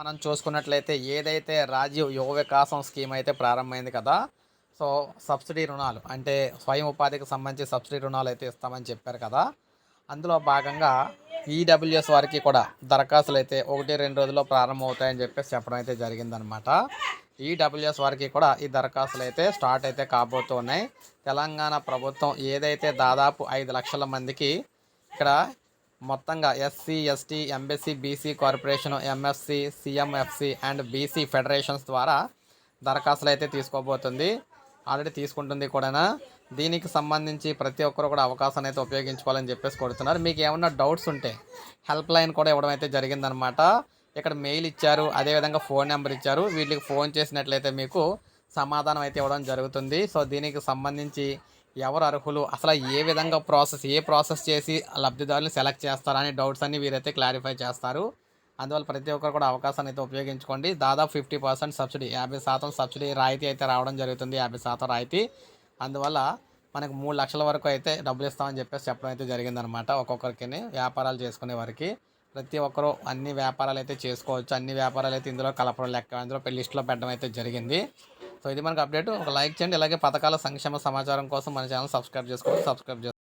మనం చూసుకున్నట్లయితే ఏదైతే రాజీవ్ యువ వికాసం స్కీమ్ అయితే ప్రారంభమైంది కదా సో సబ్సిడీ రుణాలు అంటే స్వయం ఉపాధికి సంబంధించి సబ్సిడీ రుణాలు అయితే ఇస్తామని చెప్పారు కదా. అందులో భాగంగా ఈడబ్ల్యూఎస్ వారికి కూడా దరఖాస్తులు అయితే ఒకటి రెండు రోజుల్లో ప్రారంభమవుతాయని చెప్పేసి చెప్పడం అయితే జరిగిందనమాట. ఈడబ్ల్యూఎస్ వారికి కూడా ఈ దరఖాస్తులు అయితే స్టార్ట్ అయితే కాబోతున్నాయి. తెలంగాణ ప్రభుత్వం ఏదైతే దాదాపు ఐదు లక్షల మందికి ఇక్కడ మొత్తంగా SC ST MBC BC corporation MFC CMFC and BC federations ద్వారా దరఖాస్తులు అయితే తీసుకోబోతుంది. ఆల్రెడీ తీసుకుంటుంది కూడా దీనికి సంబంధించి ప్రతి ఒక్కరు కూడా అవకాశాన్ని అయితే ఉపయోగించుకోవాలని చెప్పేసి కొడుతున్నారు మీకు ఏమన్నా డౌట్స్ ఉంటే హెల్ప్ లైన్ కూడా ఇవ్వడం అయితే జరిగిందనమాట ఇక్కడ మెయిల్ ఇచ్చారు అదేవిధంగా ఫోన్ నెంబర్ ఇచ్చారు. వీటికి ఫోన్ చేసినట్లయితే మీకు సమాధానం అయితే ఇవ్వడం జరుగుతుంది. సో దీనికి సంబంధించి ఎవరు అర్హులు? అసలు ఏ విధంగా ప్రాసెస్ ఏ ప్రాసెస్ చేసి లబ్ధిదారులు సెలెక్ట్ చేస్తారనే డౌట్స్ అన్ని వీరైతే క్లారిఫై చేస్తారు. అందువల్ల ప్రతి ఒక్కరు కూడా అవకాశాన్ని అయితే ఉపయోగించుకోండి. దాదాపు ఫిఫ్టీ పర్సెంట్ సబ్సిడీ యాభై శాతం సబ్సిడీ రాయితీ అయితే రావడం జరుగుతుంది యాభై శాతం రాయితీ. అందువల్ల మనకు మూడు లక్షల వరకు అయితే డబ్బులు ఇస్తామని చెప్పేసి చెప్పడం అయితే జరిగిందనమాట ఒక్కొక్కరికి వ్యాపారాలు చేసుకునే వారికి. ప్రతి ఒక్కరూ అన్ని వ్యాపారాలు అయితే చేసుకోవచ్చు. అన్ని వ్యాపారాలు అయితే ఇందులో కలపడం లెక్క ఇందులో లిస్ట్లో పెట్టడం అయితే జరిగింది. సో ఇది మనకు అప్డేట్. ఒక లైక్ చేయండి. ఇలాగే పథకాల సంక్షేమ సమాచారం కోసం మన ఛానల్ సబ్స్క్రైబ్ చేసుకోండి. సబ్స్క్రైబ్ చేసుకోండి